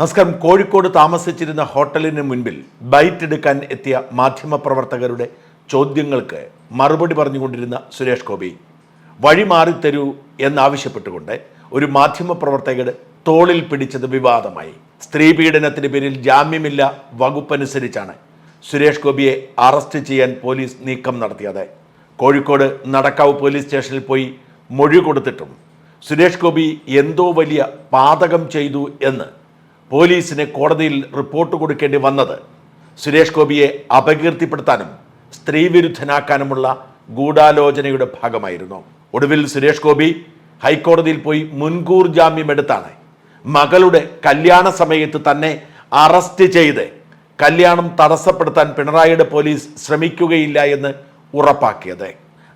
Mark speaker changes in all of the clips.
Speaker 1: നമസ്കാരം. കോഴിക്കോട് താമസിച്ചിരുന്ന ഹോട്ടലിന് മുൻപിൽ ബൈറ്റ് എടുക്കാൻ എത്തിയ മാധ്യമപ്രവർത്തകരുടെ ചോദ്യങ്ങൾക്ക് മറുപടി പറഞ്ഞുകൊണ്ടിരുന്ന സുരേഷ് ഗോപി വഴി മാറിത്തരൂ എന്നാവശ്യപ്പെട്ടുകൊണ്ട് ഒരു മാധ്യമപ്രവർത്തകരുടെ തോളിൽ പിടിച്ചത് വിവാദമായി. സ്ത്രീ പീഡനത്തിന് പേരിൽ ജാമ്യമില്ല വകുപ്പനുസരിച്ചാണ് സുരേഷ് ഗോപിയെ അറസ്റ്റ് ചെയ്യാൻ പോലീസ് നീക്കം നടത്തിയത്. കോഴിക്കോട് നടക്കാവ് പോലീസ് സ്റ്റേഷനിൽ പോയി മൊഴി കൊടുത്തിട്ടും സുരേഷ് ഗോപി എന്തോ വലിയ പാതകം ചെയ്തു എന്ന് പോലീസിന് കോടതിയിൽ റിപ്പോർട്ട് കൊടുക്കേണ്ടി വന്നത്. സുരേഷ് ഗോപിയെ അപകീർത്തിപ്പെടുത്താനും സ്ത്രീവിരുദ്ധനാക്കാനുമുള്ള ഗൂഢാലോചനയുടെ ഭാഗമായിരുന്നു. ഒടുവിൽ സുരേഷ് ഗോപി ഹൈക്കോടതിയിൽ പോയി മുൻകൂർ ജാമ്യമെടുത്താണ്. മകളുടെ കല്യാണ സമയത്ത് തന്നെ അറസ്റ്റ് ചെയ്ത് കല്യാണം തടസ്സപ്പെടുത്താൻ പിണറായിയുടെ പോലീസ് ശ്രമിക്കുകയില്ല എന്ന് ഉറപ്പാക്കിയത്.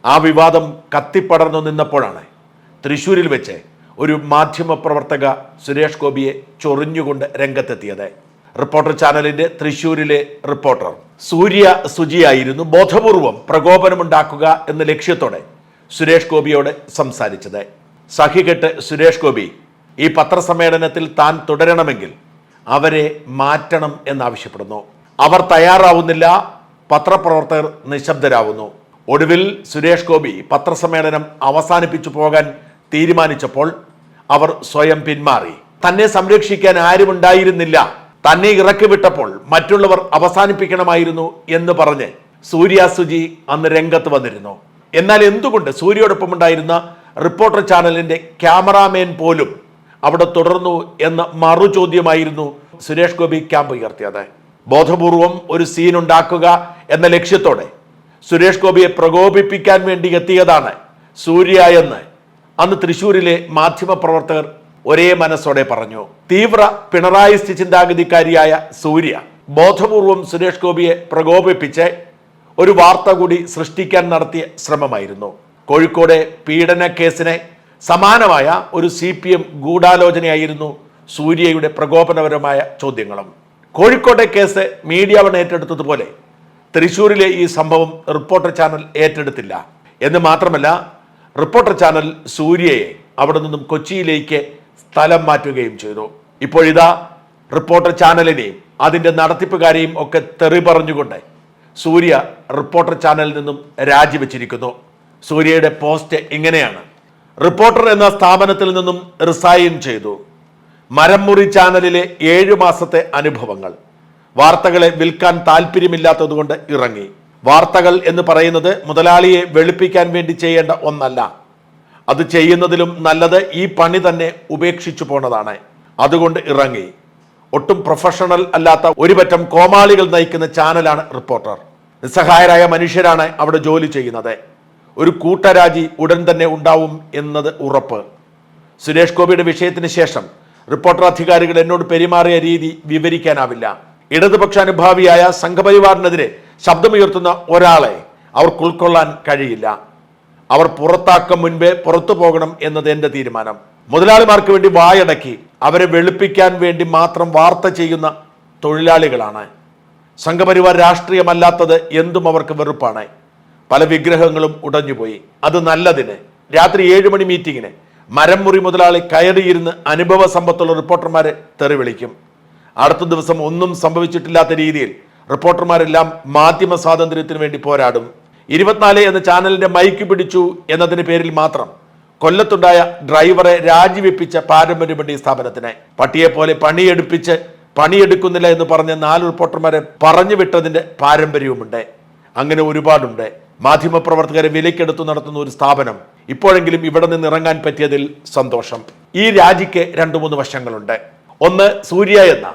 Speaker 1: ആ വിവാദം കത്തിപ്പടർന്നു നിന്നപ്പോഴാണ് തൃശ്ശൂരിൽ വെച്ച് ഒരു മാധ്യമപ്രവർത്തക സുരേഷ് ഗോപിയെ ചൊറിഞ്ഞുകൊണ്ട് രംഗത്തെത്തിയത്. റിപ്പോർട്ടർ ചാനലിന്റെ തൃശൂരിലെ റിപ്പോർട്ടർ. സൂര്യ സുജിയായിരുന്നു ബോധപൂർവം പ്രകോപനമുണ്ടാക്കുക എന്ന ലക്ഷ്യത്തോടെ സുരേഷ് ഗോപിയോട് സംസാരിച്ചത്. സഹികെട്ട് സുരേഷ് ഗോപി ഈ പത്രസമ്മേളനത്തിൽ താൻ തുടരണമെങ്കിൽ അവരെ മാറ്റണം എന്നാവശ്യപ്പെടുന്നു. അവർ തയ്യാറാവുന്നില്ല പത്രപ്രവർത്തകർ നിശബ്ദരാവുന്നു. ഒടുവിൽ സുരേഷ് ഗോപി പത്രസമ്മേളനം അവസാനിപ്പിച്ചു പോകാൻ തീരുമാനിച്ചപ്പോൾ അവർ സ്വയം പിന്മാറി. തന്നെ സംരക്ഷിക്കാൻ ആരുമുണ്ടായിരുന്നില്ല. തന്നെ ഇറക്കി വിട്ടപ്പോൾ മറ്റുള്ളവർ അവസാനിപ്പിക്കണമായിരുന്നു എന്ന് പറഞ്ഞ് സൂര്യ സുജി അന്ന് രംഗത്ത് വന്നിരുന്നു. എന്നാൽ എന്തുകൊണ്ട് സൂര്യയോടൊപ്പം ഉണ്ടായിരുന്ന റിപ്പോർട്ടർ ചാനലിന്റെ ക്യാമറാമാൻ പോലും അവിടെ തുടർന്നു എന്ന മറു ചോദ്യമായിരുന്നു സുരേഷ് ഗോപി ക്യാമ്പ് ഉയർത്തിയത്. ബോധപൂർവം ഒരു സീൻ ഉണ്ടാക്കുക എന്ന ലക്ഷ്യത്തോടെ സുരേഷ് ഗോപിയെ പ്രകോപിപ്പിക്കാൻ വേണ്ടി എത്തിയതാണ് സൂര്യ എന്ന് അന്ന് തൃശൂരിലെ മാധ്യമപ്രവർത്തകർ ഒരേ മനസ്സോടെ പറഞ്ഞു തീവ്ര പിണറായിസ്റ്റ് ചിന്താഗതിക്കാരിയായ സൂര്യ ബോധപൂർവം സുരേഷ് ഗോപിയെ പ്രകോപിപ്പിച്ച് ഒരു വാർത്ത കൂടി സൃഷ്ടിക്കാൻ നടത്തിയ ശ്രമമായിരുന്നു. കോഴിക്കോട് പീഡന കേസിനെ സമാനമായ ഒരു സി പി എം ഗൂഢാലോചനയായിരുന്നു സൂര്യയുടെ പ്രകോപനപരമായ ചോദ്യങ്ങളും. കോഴിക്കോട്ടെ കേസ് മീഡിയ വൺ ഏറ്റെടുത്തതുപോലെ തൃശൂരിലെ ഈ സംഭവം റിപ്പോർട്ടർ ചാനൽ ഏറ്റെടുത്തില്ല. എന്ന് മാത്രമല്ല റിപ്പോർട്ടർ ചാനൽ സൂര്യയെ അവിടെ നിന്നും കൊച്ചിയിലേക്ക് സ്ഥലം മാറ്റുകയും ചെയ്തു. ഇപ്പോഴിതാ റിപ്പോർട്ടർ ചാനലിനെയും അതിന്റെ നടത്തിപ്പുകാരെയും ഒക്കെ തെറി പറഞ്ഞുകൊണ്ട് സൂര്യ റിപ്പോർട്ടർ ചാനലിൽ നിന്നും രാജിവെച്ചിരിക്കുന്നു. സൂര്യയുടെ പോസ്റ്റ് ഇങ്ങനെയാണ്. റിപ്പോർട്ടർ എന്ന സ്ഥാപനത്തിൽ നിന്നും റിസൈൻ ചെയ്തു. മരംമുറി ചാനലിലെ ഏഴു മാസത്തെ അനുഭവങ്ങൾ. വാർത്തകളെ വിൽക്കാൻ താല്പര്യമില്ലാത്തതുകൊണ്ട് ഇറങ്ങി. വാർത്തകൾ എന്ന് പറയുന്നത് മുതലാളിയെ വെളുപ്പിക്കാൻ വേണ്ടി ചെയ്യേണ്ട ഒന്നല്ല. അത് ചെയ്യുന്നതിലും നല്ലത് ഈ പണി തന്നെ ഉപേക്ഷിച്ചു പോണതാണ്. അതുകൊണ്ട് ഇറങ്ങി. ഒട്ടും പ്രൊഫഷണൽ അല്ലാത്ത ഒരുപറ്റം കോമാളികൾ നയിക്കുന്ന ചാനലാണ് റിപ്പോർട്ടർ. നിസ്സഹായരായ മനുഷ്യരാണ് അവിടെ ജോലി ചെയ്യുന്നത്. ഒരു കൂട്ടരാജി ഉടൻ തന്നെ ഉണ്ടാവും എന്നത് ഉറപ്പ്. സുരേഷ് ഗോപിയുടെ വിഷയത്തിന് ശേഷം റിപ്പോർട്ടർ അധികാരികൾ എന്നോട് പെരുമാറിയ രീതി വിവരിക്കാനാവില്ല. ഇടതുപക്ഷ അനുഭാവിയായ സംഘപരിവാറിനെതിരെ ശബ്ദമുയർത്തുന്ന ഒരാളെ അവർക്ക് ഉൾക്കൊള്ളാൻ കഴിയില്ല. അവർ പുറത്താക്കും മുൻപേ പുറത്തു പോകണം എന്നത് എന്റെ തീരുമാനം. മുതലാളിമാർക്ക് വേണ്ടി വായടക്കി അവരെ വെളുപ്പിക്കാൻ വേണ്ടി മാത്രം വാർത്ത ചെയ്യുന്ന തൊഴിലാളികളാണ്. സംഘപരിവാർ രാഷ്ട്രീയമല്ലാത്തത് എന്തും അവർക്ക് വെറുപ്പാണ്. പല വിഗ്രഹങ്ങളും ഉടഞ്ഞുപോയി. അത് നല്ലതിന്. രാത്രി ഏഴ് മണി മീറ്റിങ്ങിന് മരം മുറി മുതലാളി കയറിയിരുന്ന് അനുഭവ സമ്പത്തുള്ള റിപ്പോർട്ടർമാരെ തെറി വിളിക്കും അടുത്ത ദിവസം ഒന്നും സംഭവിച്ചിട്ടില്ലാത്ത രീതിയിൽ റിപ്പോർട്ടർമാരെല്ലാം മാധ്യമ സ്വാതന്ത്ര്യത്തിന് വേണ്ടി പോരാടും. ഇരുപത്തിനാല് എന്ന ചാനലിന്റെ മൈക്ക് പിടിച്ചു എന്നതിന് പേരിൽ മാത്രം കൊല്ലത്തുണ്ടായ ഡ്രൈവറെ രാജിവെപ്പിച്ച പാരമ്പര്യമുണ്ട് ഈ സ്ഥാപനത്തിന്. പട്ടിയെ പോലെ പണിയെടുപ്പിച്ച് പണിയെടുക്കുന്നില്ല എന്ന് പറഞ്ഞ നാല് റിപ്പോർട്ടർമാരെ പറഞ്ഞു വിട്ടതിന്റെ പാരമ്പര്യവുമുണ്ട്. അങ്ങനെ ഒരുപാടുണ്ട്. മാധ്യമപ്രവർത്തകരെ വിലക്കെടുത്തു നടത്തുന്ന ഒരു സ്ഥാപനം ഇപ്പോഴെങ്കിലും ഇവിടെ നിന്ന് ഇറങ്ങാൻ പറ്റിയതിൽ സന്തോഷം. ഈ രാജിക്ക് രണ്ടു മൂന്ന് വശങ്ങളുണ്ട്. ഒന്ന് സൂര്യ എന്ന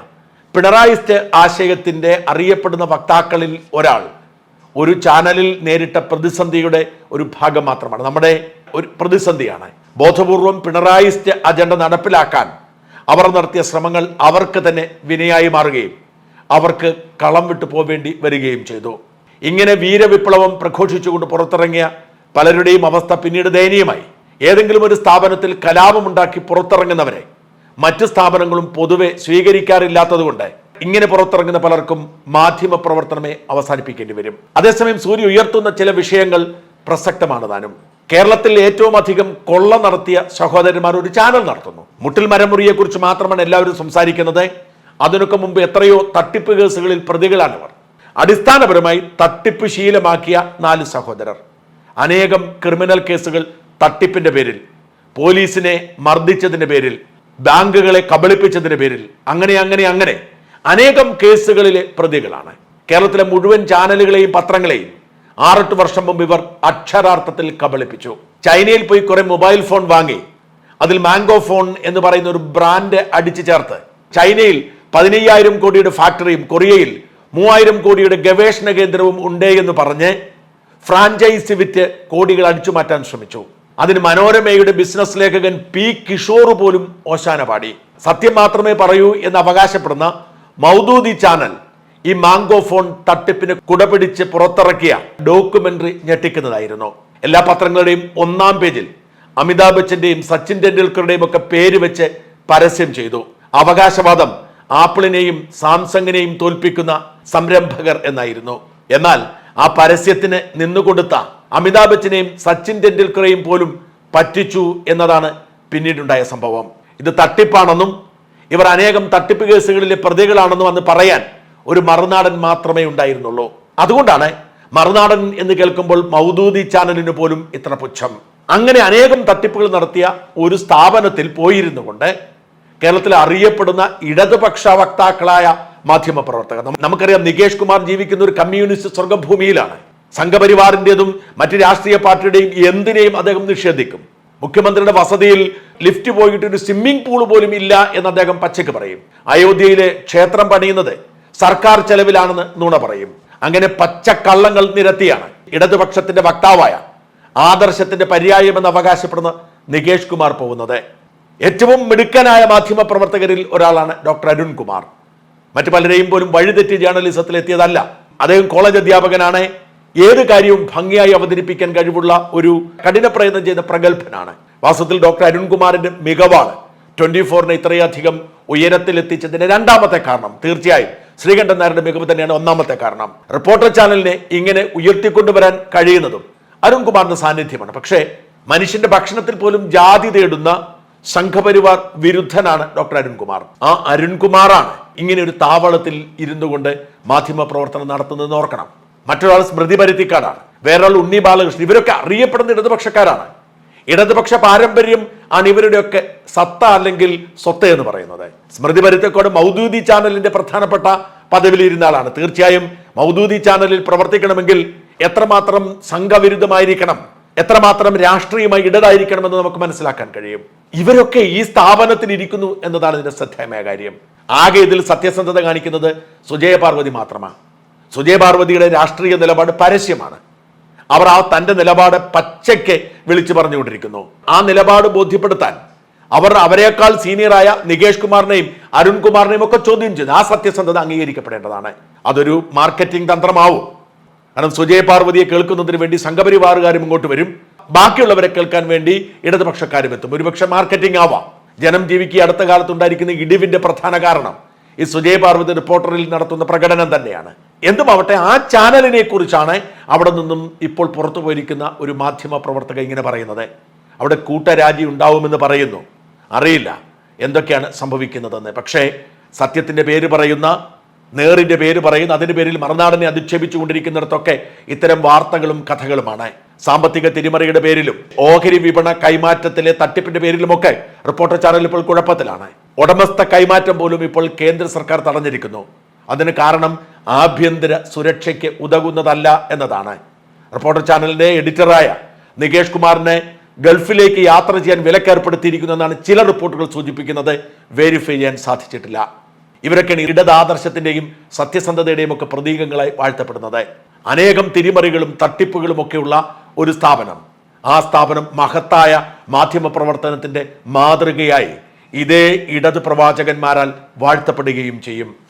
Speaker 1: പിണറായിസ്റ്റ് ആശയത്തിന്റെ അറിയപ്പെടുന്ന വക്താക്കളിൽ ഒരാൾ. ഒരു ചാനലിൽ നേരിട്ട പ്രതിസന്ധിയുടെ ഒരു ഭാഗം മാത്രമാണ്. നമ്മുടെ ഒരു പ്രതിസന്ധിയാണ്. ബോധപൂർവം പിണറായിസ്റ്റ് അജണ്ട നടപ്പിലാക്കാൻ അവർ നടത്തിയ ശ്രമങ്ങൾ അവർക്ക് തന്നെ വിനയായി മാറുകയും അവർക്ക് കളം വിട്ടു പോവേണ്ടി വരികയും ചെയ്തു. ഇങ്ങനെ വീരവിപ്ലവം പ്രഘോഷിച്ചുകൊണ്ട് പുറത്തിറങ്ങിയ പലരുടെയും അവസ്ഥ പിന്നീട് ദയനീയമായി. ഏതെങ്കിലും ഒരു സ്ഥാപനത്തിൽ കലാപമുണ്ടാക്കി പുറത്തിറങ്ങുന്നവരെ മറ്റ് സ്ഥാപനങ്ങളും പൊതുവെ സ്വീകരിക്കാറില്ലാത്തതുകൊണ്ട് ഇങ്ങനെ പുറത്തിറങ്ങുന്ന പലർക്കും മാധ്യമ പ്രവർത്തനമേ അവസാനിപ്പിക്കേണ്ടി വരും. അതേസമയം സൂര്യ ഉയർത്തുന്ന ചില വിഷയങ്ങൾ പ്രസക്തമാണ് താനും. കേരളത്തിൽ ഏറ്റവും അധികം കൊള്ള നടത്തിയ സഹോദരന്മാർ ഒരു ചാനൽ നടത്തുന്നു. മുട്ടിൽ മരമുറിയെ കുറിച്ച് മാത്രമാണ് എല്ലാവരും സംസാരിക്കുന്നത്. അതിനൊക്കെ മുമ്പ് എത്രയോ തട്ടിപ്പ് കേസുകളിൽ പ്രതികളാണിവർ അടിസ്ഥാനപരമായി തട്ടിപ്പ് ശീലമാക്കിയ നാല് സഹോദരർ. അനേകം ക്രിമിനൽ കേസുകൾ തട്ടിപ്പിന്റെ പേരിൽ പോലീസിനെ മർദ്ദിച്ചതിന്റെ പേരിൽ ബാങ്കുകളെ കബളിപ്പിച്ചതിന്റെ പേരിൽ. അങ്ങനെ അങ്ങനെ അങ്ങനെ. അനേകം കേസുകളിലെ പ്രതികളാണ്. കേരളത്തിലെ മുഴുവൻ ചാനലുകളെയും പത്രങ്ങളെയും ആറെട്ട് വർഷം മുമ്പ് ഇവർ അക്ഷരാർത്ഥത്തിൽ കബളിപ്പിച്ചു. ചൈനയിൽ പോയി കുറെ മൊബൈൽ ഫോൺ വാങ്ങി. അതിൽ മാംഗോ ഫോൺ എന്ന് പറയുന്ന ഒരു ബ്രാൻഡ് അടിച്ചു ചേർത്ത്. ചൈനയിൽ പതിനയ്യായിരം കോടിയുടെ ഫാക്ടറിയും കൊറിയയിൽ മൂവായിരം കോടിയുടെ ഗവേഷണ കേന്ദ്രവും ഉണ്ട് എന്ന് പറഞ്ഞ് ഫ്രാഞ്ചൈസി വിറ്റ് കോടികൾ അടിച്ചു മാറ്റാൻ ശ്രമിച്ചു. അതിന് മനോരമയുടെ ബിസിനസ് ലേഖകൻ പി കിഷോർ പോലും ഓശാന പാടി. സത്യം മാത്രമേ പറയൂ എന്ന് അവകാശപ്പെടുന്ന മൗദൂദി ചാനൽ ഈ മാംഗോ ഫോൺ തട്ടിപ്പിന് കുടപിടിച്ച് പുറത്തിറക്കിയ ഡോക്യുമെന്ററി ഞെട്ടിക്കുന്നതായിരുന്നു. എല്ലാ പത്രങ്ങളുടെയും ഒന്നാം പേജിൽ അമിതാഭ് ബച്ചന്റെയും സച്ചിൻ ടെണ്ടുൽക്കറുടെയും ഒക്കെ പേര് വെച്ച് പരസ്യം ചെയ്തു. അവകാശവാദം ആപ്പിളിനെയും സാംസങ്ങിനെയും തോൽപ്പിക്കുന്ന സംരംഭകർ എന്നായിരുന്നു. എന്നാൽ ആ പരസ്യത്തിന് നിന്നുകൊടുത്ത അമിതാഭ് ബച്ചനെയും സച്ചിൻ ടെണ്ടുൽക്കറെയും പോലും പറ്റിച്ചു എന്നതാണ് പിന്നീടുണ്ടായ സംഭവം. ഇത് തട്ടിപ്പാണെന്നും ഇവർ അനേകം തട്ടിപ്പ് കേസുകളിലെ പ്രതികളാണെന്നും അന്ന് പറയാൻ ഒരു മറുനാടൻ മാത്രമേ ഉണ്ടായിരുന്നുള്ളൂ. അതുകൊണ്ടാണ് മറുനാടൻ എന്ന് കേൾക്കുമ്പോൾ മൗദൂദി ചാനലിന് പോലും ഇത്ര പുച്ഛം. അങ്ങനെ അനേകം തട്ടിപ്പുകൾ നടത്തിയ ഒരു സ്ഥാപനത്തിൽ പോയിരുന്നു കൊണ്ട് കേരളത്തിൽ അറിയപ്പെടുന്ന ഇടതുപക്ഷ വക്താക്കളായ മാധ്യമ പ്രവർത്തകർ നമുക്കറിയാം നികേഷ് കുമാർ ജീവിക്കുന്ന ഒരു കമ്മ്യൂണിസ്റ്റ് സ്വർഗഭൂമിയിലാണ്. സംഘപരിവാറിന്റേതും മറ്റ് രാഷ്ട്രീയ പാർട്ടിയുടെയും എന്തിനേയും അദ്ദേഹം നിഷേധിക്കും. മുഖ്യമന്ത്രിയുടെ വസതിയിൽ ലിഫ്റ്റ് പോയിട്ട് ഒരു സ്വിമ്മിംഗ് പൂൾ പോലും ഇല്ല എന്ന് അദ്ദേഹം പച്ചയ്ക്ക് പറയും. അയോധ്യയിലെ ക്ഷേത്രം പണിയുന്നത് സർക്കാർ ചെലവിലാണെന്ന് നുണ പറയും. അങ്ങനെ പച്ചക്കള്ളങ്ങൾ നിരത്തിയാണ് ഇടതുപക്ഷത്തിന്റെ വക്താവായ ആദർശത്തിന്റെ പര്യായമെന്ന് അവകാശപ്പെടുന്ന നികേഷ് കുമാർ പോകുന്നത്. ഏറ്റവും മിടുക്കനായ മാധ്യമ പ്രവർത്തകരിൽ ഒരാളാണ് ഡോക്ടർ അരുൺ കുമാർ മറ്റു പലരെയും പോലും വഴിതെറ്റി ജേർണലിസത്തിൽ എത്തിയതല്ല. അദ്ദേഹം കോളേജ് അധ്യാപകനാണ്. ഏത് കാര്യവും ഭംഗിയായി അവതരിപ്പിക്കാൻ കഴിവുള്ള ഒരു കഠിന പ്രയത്നം ചെയ്ത പ്രഗത്ഭനാണ്. വാസ്തവത്തിൽ ഡോക്ടർ അരുൺകുമാറിന്റെ മികവാണ്. ട്വന്റി ഫോറിനെ ഇത്രയധികം ഉയരത്തിൽ എത്തിച്ചതിന്റെ രണ്ടാമത്തെ കാരണം തീർച്ചയായും ശ്രീകണ്ഠൻ നായരുടെ മികവ് തന്നെയാണ് ഒന്നാമത്തെ കാരണം. റിപ്പോർട്ടർ ചാനലിനെ ഇങ്ങനെ ഉയർത്തിക്കൊണ്ടുവരാൻ കഴിയുന്നതും അരുൺകുമാറിന്റെ സാന്നിധ്യമാണ്. പക്ഷേ മനുഷ്യന്റെ ഭക്ഷണത്തിൽ പോലും ജാതി തേടുന്ന സംഘപരിവാർ വിരുദ്ധനാണ് ഡോക്ടർ അരുൺകുമാർ. ആ അരുൺകുമാറാണ് ഇങ്ങനെ ഒരു താവളത്തിൽ ഇരുന്നു കൊണ്ട് മാധ്യമ പ്രവർത്തനം നടത്തുന്നതെന്ന് ഓർക്കണം. മറ്റൊരാൾ സ്മൃതി പരുത്തിക്കാടാണ്. വേറൊരാൾ ഉണ്ണി ബാലകൃഷ്ണൻ. ഇവരൊക്കെ അറിയപ്പെടുന്ന ഇടതുപക്ഷക്കാരാണ്. ഇടതുപക്ഷ പാരമ്പര്യം ആണ് ഇവരുടെയൊക്കെ സത്ത അല്ലെങ്കിൽ സ്വത്ത് എന്ന് പറയുന്നത്. സ്മൃതി പരുത്തക്കോട് മൗദൂദി ചാനലിന്റെ പ്രധാനപ്പെട്ട പദവിയിലിരുന്ന ആളാണ്. തീർച്ചയായും മൗദൂദി ചാനലിൽ പ്രവർത്തിക്കണമെങ്കിൽ എത്രമാത്രം സംഘവിരുദ്ധമായിരിക്കണം. എത്രമാത്രം രാഷ്ട്രീയമായി ഇടതായിരിക്കണമെന്ന് നമുക്ക് മനസ്സിലാക്കാൻ കഴിയും. ഇവരൊക്കെ ഈ സ്ഥാപനത്തിൽ ഇരിക്കുന്നു എന്നതാണ് ഇതിന്റെ ശ്രദ്ധേയമായ കാര്യം. ആകെ ഇതിൽ സത്യസന്ധത കാണിക്കുന്നത് സുജയ പാർവതി മാത്രമാണ്. സുജയ പാർവതിയുടെ രാഷ്ട്രീയ നിലപാട് പരസ്യമാണ്. അവർ ആ തന്റെ നിലപാട് പച്ചയ്ക്ക് വിളിച്ചു പറഞ്ഞുകൊണ്ടിരിക്കുന്നു. ആ നിലപാട് ബോധ്യപ്പെടുത്താൻ അവർ അവരെക്കാൾ സീനിയറായ നികേഷ് കുമാറിനെയും അരുൺ കുമാറിനെയും ഒക്കെ ചോദ്യം ചെയ്തു ആ സത്യസന്ധത അംഗീകരിക്കപ്പെടേണ്ടതാണ്. അതൊരു മാർക്കറ്റിംഗ് തന്ത്രമാവും. കാരണം സുജയ പാർവതിയെ കേൾക്കുന്നതിന് വേണ്ടി സംഘപരിവാറുകാരും ഇങ്ങോട്ട് വരും. ബാക്കിയുള്ളവരെ കേൾക്കാൻ വേണ്ടി ഇടതുപക്ഷക്കാരും എത്തും. ഒരുപക്ഷെ മാർക്കറ്റിംഗ് ആവാം. ജനം ജീവിക്ക് അടുത്ത കാലത്ത് ഉണ്ടായിരിക്കുന്ന ഇടിവിന്റെ പ്രധാന കാരണം ഈ സുജയ പാർവതി റിപ്പോർട്ടറിൽ നടത്തുന്ന പ്രകടനം തന്നെയാണ്. എന്തുമാവട്ടെ ആ ചാനലിനെ കുറിച്ചാണ് അവിടെ നിന്നും ഇപ്പോൾ പുറത്തു പോയിരിക്കുന്ന ഒരു മാധ്യമ പ്രവർത്തക ഇങ്ങനെ പറയുന്നത്. അവിടെ കൂട്ടരാജി ഉണ്ടാവുമെന്ന് പറയുന്നു. അറിയില്ല. എന്തൊക്കെയാണ് സംഭവിക്കുന്നതെന്ന്. പക്ഷേ സത്യത്തിന്റെ പേര് പറയുന്ന നേറിന്റെ പേര് പറയുന്ന അതിന്റെ പേരിൽ മറുനാടനെ അധിക്ഷേപിച്ചുകൊണ്ടിരിക്കുന്നിടത്തൊക്കെ ഇത്തരം വാർത്തകളും കഥകളുമാണ്. സാമ്പത്തിക തിരിമറിയുടെ പേരിലും ഓഹരി വിപണ കൈമാറ്റത്തിലെ തട്ടിപ്പിന്റെ പേരിലുമൊക്കെ റിപ്പോർട്ടർ ചാനൽ ഇപ്പോൾ കുഴപ്പത്തിലാണ്. ഉടമസ്ഥ കൈമാറ്റം പോലും ഇപ്പോൾ കേന്ദ്ര സർക്കാർ തടഞ്ഞിരിക്കുന്നു. അതിന് കാരണം ആഭ്യന്തര സുരക്ഷയ്ക്ക് ഉതകുന്നതല്ല എന്നതാണ്. റിപ്പോർട്ടർ ചാനലിന്റെ എഡിറ്ററായ നികേഷ് കുമാറിനെ ഗൾഫിലേക്ക് യാത്ര ചെയ്യാൻ വിലക്കേർപ്പെടുത്തിയിരിക്കുന്നു എന്നാണ് ചില റിപ്പോർട്ടുകൾ സൂചിപ്പിക്കുന്നത്. വെരിഫൈ ചെയ്യാൻ സാധിച്ചിട്ടില്ല. ഇവരൊക്കെയാണ് ഇടതാദർശത്തിന്റെയും സത്യസന്ധതയുടെയും ഒക്കെ പ്രതീകങ്ങളായി വാഴ്ത്തപ്പെടുന്നത്. അനേകം തിരിമറികളും തട്ടിപ്പുകളും ഒക്കെയുള്ള ഒരു സ്ഥാപനം. ആ സ്ഥാപനം മഹത്തായ മാധ്യമ പ്രവർത്തനത്തിന്റെ മാതൃകയായി ഇതേ ഇടത് പ്രവാചകന്മാരാൽ വാഴ്ത്തപ്പെടുകയും ചെയ്യും.